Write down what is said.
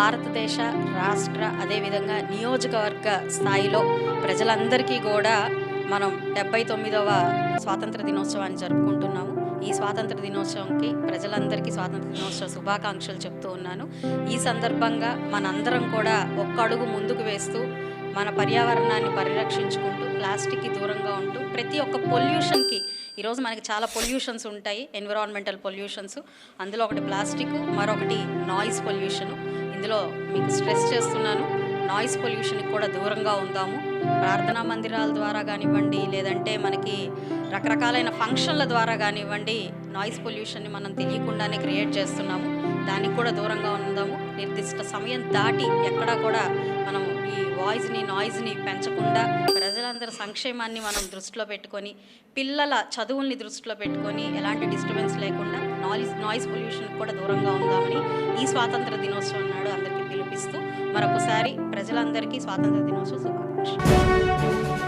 భారతదేశ రాష్ట్ర అదేవిధంగా నియోజకవర్గ స్థాయిలో ప్రజలందరికీ కూడా మనం డెబ్బై తొమ్మిదవ స్వాతంత్ర దినోత్సవాన్ని జరుపుకుంటున్నాము. ఈ స్వాతంత్ర దినోత్సవంకి ప్రజలందరికీ స్వాతంత్ర దినోత్సవ శుభాకాంక్షలు చెప్తూ ఉన్నాను. ఈ సందర్భంగా మనందరం కూడా ఒక్క అడుగు ముందుకు వేస్తూ మన పర్యావరణాన్ని పరిరక్షించుకుంటూ ప్లాస్టిక్కి దూరంగా ఉంటూ ప్రతి ఒక్క పొల్యూషన్కి ఈరోజు మనకి చాలా పొల్యూషన్స్ ఉంటాయి ఎన్విరాన్మెంటల్ పొల్యూషన్స్. అందులో ఒకటి ప్లాస్టిక్ మరొకటి నాయిస్ పొల్యూషన్. ఇందులో మీకు స్ట్రెస్ చేస్తున్నాను. నాయిస్ పొల్యూషన్కి కూడా దూరంగా ఉందాము. ప్రార్థనా మందిరాల ద్వారా కానివ్వండి లేదంటే మనకి రకరకాలైన ఫంక్షన్ల ద్వారా కానివ్వండి నాయిస్ పొల్యూషన్ని మనం తెలియకుండానే క్రియేట్ చేస్తున్నాము. దానికి కూడా దూరంగా ఉందాము. నిర్దిష్ట సమయం దాటి ఎక్కడా కూడా మనం ఈ వాయిస్ని నాయిస్ని పెంచకుండా ప్రజలందరి సంక్షేమాన్ని మనం దృష్టిలో పెట్టుకొని పిల్లల చదువుల్ని దృష్టిలో పెట్టుకొని ఎలాంటి డిస్టర్బెన్స్ లేకుండా నాయిస్ నాయిస్ పొల్యూషన్ కూడా దూరంగా ఉందామని ఈ స్వాతంత్ర దినోత్సవం నాడు అందరికీ పిలిపిస్తూ మరొకసారి ప్రజలందరికీ స్వాతంత్ర దినోత్సవం శుభాకాంక్షలు.